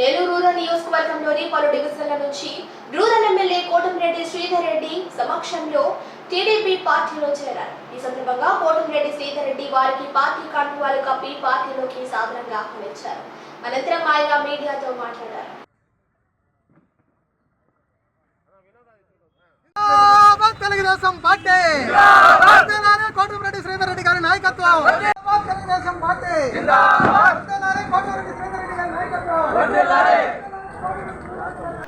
Nellore rural నియోజకవర్గంలోని పలు డివిజన్ల నుంచి రూరల్ ఎమ్మెల్యే కోటమిరెడ్డి శ్రీధర్ రెడ్డి సమక్షంలో టీడీపీ పార్టీలో చేరారు. ఈ సందర్భంగా కోటమిరెడ్డి శ్రీధర్ రెడ్డి వారికి పార్టీ కండువాలు కప్పి పార్టీలోకి సాదరంగా ఆహ్వానించారు. అనంతరం ఆయన మీడియాతో మాట్లాడారు. తెలుగుదేశం పార్టీ. కోటమిరెడ్డి శ్రీధర్ రెడ్డి గారి నాయకత్వం. తెలుగుదేశం పార్టీ కోటమిరెడ్డి శ్రీధర్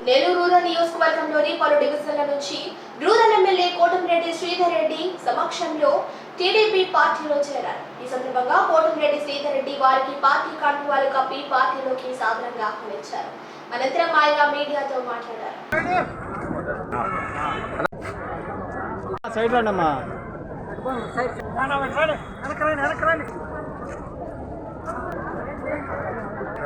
నెల్లూరు రూరల్ నియోజకవర్గంలోని పలు డివిజన్ల నుంచి రూరల్ ఎమ్మెల్యే కోటమిరెడ్డి శ్రీధర్ రెడ్డి సమక్షంలో టీడీపీ పార్టీలో చేరారు. ఈ సందర్భంగా కోటమిరెడ్డి శ్రీధర్ రెడ్డి వారికి పార్టీ కండువాలు కప్పి పార్టీలోకి సాదరంగా ఆహ్వానించారు అనంతరం ఆయన మీడియాతో మాట్లాడారు. Side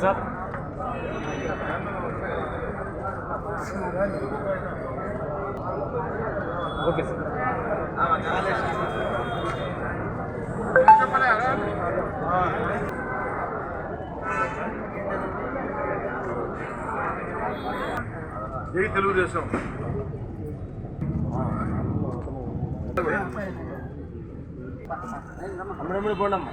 అమ్మా సార్ ఓకే సార్ జై తెలుగుదేశం అమ్మడమ్మడి పోండమ్మా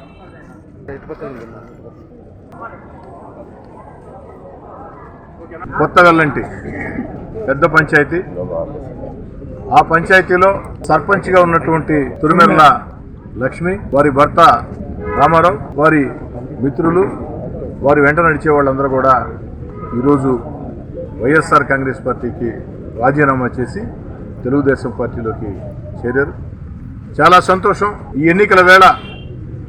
కొత్తగల్లంటి పెద్ద పంచాయతీ. ఆ పంచాయతీలో సర్పంచ్గా ఉన్నటువంటి తురిమెర్ల లక్ష్మి వారి భర్త రామారావు వారి మిత్రులు వారి వెంట నడిచే వాళ్ళందరూ కూడా ఈరోజు వైఎస్ఆర్ కాంగ్రెస్ పార్టీకి రాజీనామా చేసి తెలుగుదేశం పార్టీలోకి చేరారు. చాలా సంతోషం. ఈ ఎన్నికల వేళ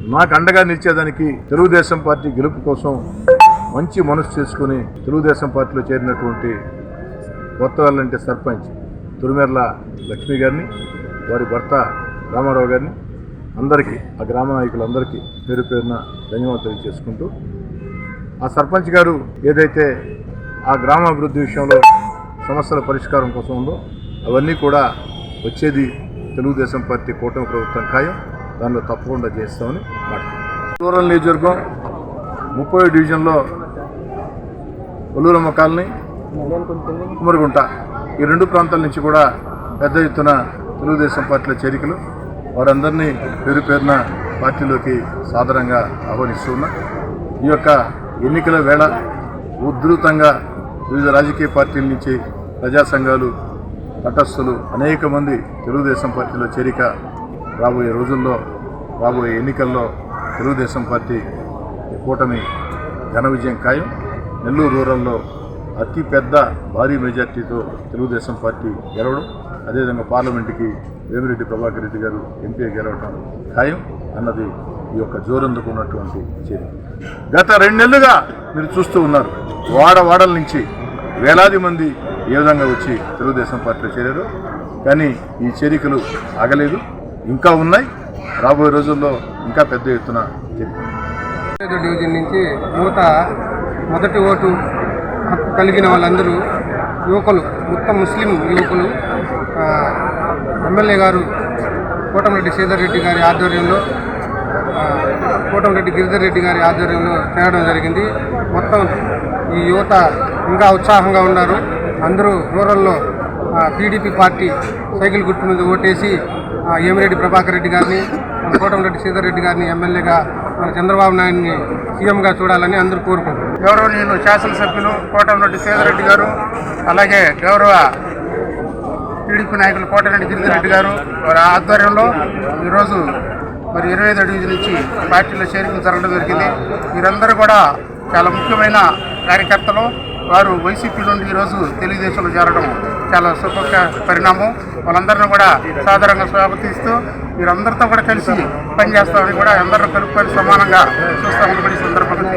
నాకు అండగా నిలిచేదానికి తెలుగుదేశం పార్టీ గెలుపు కోసం మంచి మనసు చేసుకుని తెలుగుదేశం పార్టీలో చేరినటువంటి కొత్త వాళ్ళంటే సర్పంచ్ తురుమెర్ల లక్ష్మి గారిని వారి భర్త రామారావు గారిని అందరికీ ఆ గ్రామ నాయకులందరికీ పేరు పేరున ధన్యవాదాలు తెలియజేసుకుంటూ ఆ సర్పంచ్ గారు ఏదైతే ఆ గ్రామాభివృద్ధి విషయంలో సమస్యల పరిష్కారం కోసం ఉందో అవన్నీ కూడా వచ్చేది తెలుగుదేశం పార్టీ కూటమి ప్రభుత్వం ఖాయం. దానిలో తప్పకుండా చేస్తామని మాట్లాడుతున్నాం. రూరల్ నియోజకవర్గం ముప్పై డివిజన్లో ఒల్లూరమ్మ కాలనీ కుమరుగుంట ఈ రెండు ప్రాంతాల నుంచి కూడా పెద్ద ఎత్తున తెలుగుదేశం పార్టీల చేరికలు. వారందరినీ పేరు పేరున పార్టీలోకి సాదరంగా ఆహ్వానిస్తున్నా ఈ యొక్క ఎన్నికల వేళ ఉధృతంగా వివిధ రాజకీయ పార్టీల నుంచి ప్రజా సంఘాలు తటస్థులు అనేక మంది తెలుగుదేశం పార్టీలో చేరిక రాబోయే రోజుల్లో రాబోయే ఎన్నికల్లో తెలుగుదేశం పార్టీ కూటమి ఘన విజయం ఖాయం. నెల్లూరు రూరల్లో అతి పెద్ద భారీ మెజార్టీతో తెలుగుదేశం పార్టీ గెలవడం అదేవిధంగా పార్లమెంటుకి వేమిరెడ్డి ప్రభాకర్ రెడ్డి గారు ఎంపీ గెలవడం ఖాయం అన్నది ఈ యొక్క జోరందుకున్నటువంటి చేరి గత రెండు నెలలుగా మీరు చూస్తూ ఉన్నారు వాడ వాడల నుంచి వేలాది మంది ఏ విధంగా వచ్చి తెలుగుదేశం పార్టీలో చేరారు కానీ ఈ చేరికలు ఆగలేదు. ఇంకా ఉన్నాయి. రాబోయే రోజుల్లో ఇంకా పెద్ద ఎత్తున డివిజన్ నుంచి యువత మొదటి ఓటు హక్కు కలిగిన వాళ్ళందరూ యువకులు మొత్తం ముస్లిం యువకులు ఎమ్మెల్యే గారు కోటంరెడ్డి శ్రీధర్ రెడ్డి గారి ఆధ్వర్యంలో కోటంరెడ్డి గిరిధర్ రెడ్డి గారి ఆధ్వర్యంలో చేరడం జరిగింది. మొత్తం ఈ యువత ఇంకా ఉత్సాహంగా ఉన్నారు. అందరూ రూరల్లో టీడీపీ పార్టీ సైకిల్ గుర్తు మీద ఓటేసి ఏమిరెడ్డి ప్రభాకర్ రెడ్డి గారిని మన కోటంరెడ్డి శ్రీధర్ రెడ్డి గారిని ఎమ్మెల్యేగా మన చంద్రబాబు నాయుడిని సీఎంగా చూడాలని అందరూ కోరుకుంటున్నారు. నేను శాసనసభ్యులు సీదర్ రెడ్డి గారు అలాగే గౌరవ టీడీపీ నాయకులు కోటరెడ్డి రెడ్డి గారు వారి ఆధ్వర్యంలో ఈరోజు మరి ఇరవై ఐదు డివిజన్ నుంచి పార్టీలో చేరికలు జరగడం జరిగింది. వీరందరూ కూడా చాలా ముఖ్యమైన కార్యకర్తలు వారు వైసీపీ నుండి ఈరోజు తెలుగుదేశంలో చేరడం చాలా శుభ పరిణామం. వాళ్ళందరినీ కూడా సాధారణంగా స్వాగతిస్తూ వీరందరితో కూడా కలిసి పనిచేస్తామని కూడా అందరూ కలుపుకొని సమానంగా చూస్తామని కూడా ఈ సందర్భంగా